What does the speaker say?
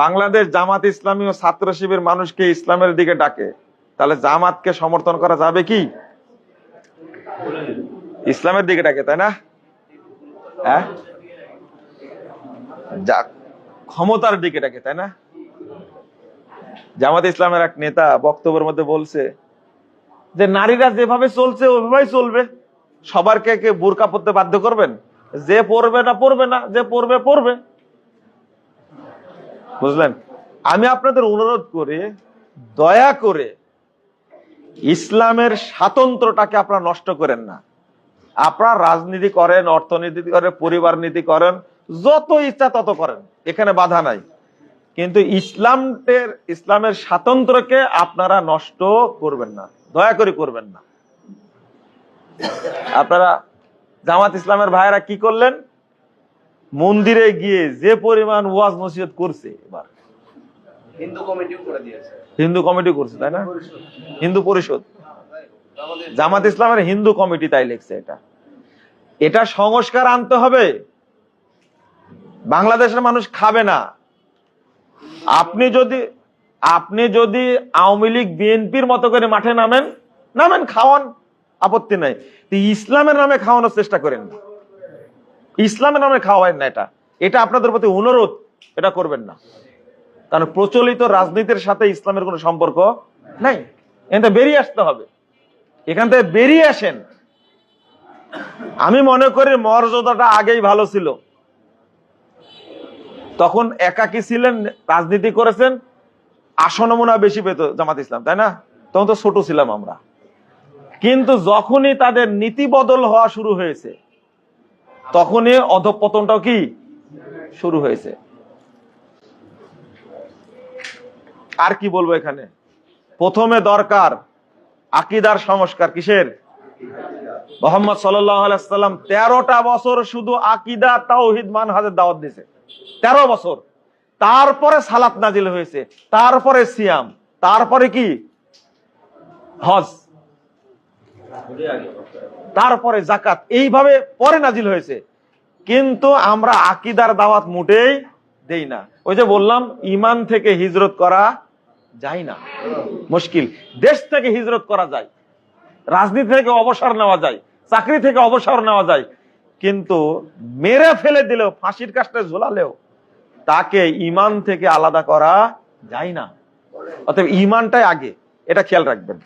বাংলাদেশ জামাত ইসলামী ও ছাত্র শিবির মানুষকে ইসলামের দিকে ডাকে। তাহলে জামাতকে সমর্থন করা যাবে কি? ইসলামের দিকে ডাকে, তাই না? হ্যাঁ? ক্ষমতার দিকে ডাকে, তাই না? জামাত ইসলামের এক নেতা বক্তব্যের মধ্যে বলছে যে, নারীরা যেভাবে চলছে ওইভাবেই চলবে। সবার কে বোরকা পরতে বাধ্য করবেন? যে পড়বে না পড়বে না, যে পড়বে পড়বে বুঝলেন? আমি আপনাদের অনুরোধ করে, দয়া করে ইসলামের স্বাতন্ত্রটাকে আপনারা নষ্ট করেন না। আপনারা রাজনীতি করেন, অর্থনীতি করেন, পরিবার নীতি করেন, যত ইচ্ছা তত করেন, এখানে বাধা নাই। কিন্তু ইসলামের ইসলামের স্বাতন্ত্রকে আপনারা নষ্ট করবেন না, দয়া করে করবেন না। আপনারা জামাত ইসলামের ভাইয়েরা কি করলেন? মন্দিরে গিয়ে যে পরিমাণ ওয়াজ নসিহত করছে এবার। হিন্দু কমিটিও করে দিয়েছে। হিন্দু কমিটি করছে তাই না? হিন্দু পরিষদ। জামাত ইসলামের হিন্দু কমিটি তাই লিখছে এটা। এটা সংস্কার আনতে হবে। বাংলাদেশের মানুষ খাবে না। আপনি যদি আপনি যদি আওয়ামী লীগ বিএনপির মতো করে মাঠে নামেন নামেন খাওয়ান আপত্তি নাই। ইসলামের নামে খাওয়ানোর চেষ্টা করেন না। ইসলামের নামে খাওয়াবেন না এটা। এটা আপনাদের প্রতি অনুরোধ, এটা করবেন না। কারণ প্রচলিত রাজনীতির সাথে ইসলামের কোনো সম্পর্ক নাই। এখান বেরিয়ে আসতে হবে। এখান থেকে বেরিয়ে আসেন। আমি মনে করি মর্যাদাটা আগেই ভালো ছিল। তখন একাকি ছিলেন, রাজনীতি করেছেন, আসন মনে বেশি পেত জামাত ইসলাম, তাই না? তখন তো ছোট ছিলাম আমরা। কিন্তু যখনই তাদের নীতি বদল হওয়া শুরু হয়েছে তখনই অধপতনটাও কি? শুরু হয়েছে। আর কি বলব এখানে? প্রথমে দরকার আকিদার সংস্কার কিসের? মোহাম্মদ সাল্লাম তেরোটা বছর শুধু আকিদা, তাওহিদ মান মানহাজের দাওয়াত দিয়েছে। তেরো বছর। তারপরে সালাত নাজিল হয়েছে, তারপরে সিয়াম, তারপরে কি? হজ। তারপরে জাকাত এইভাবে পরে নাজিল হয়েছে। কিন্তু আমরা আকিদার দাওয়াত মোটেই দেই না। ওই যে বললাম ইমান থেকে হিজরত করা যায় না। মুশকিল। দেশ থেকে হিজরত করা যায়। রাজনীতি থেকে অবসর নেওয়া যায়। চাকরি থেকে অবসর নেওয়া যায়। কিন্তু মেরে ফেলে দিলেও, ফাঁসির কাজটা ঝোলালেও তাকে ইমান থেকে আলাদা করা যায় না। অতএব ইমানটাই আগে। এটা খেয়াল রাখবেন।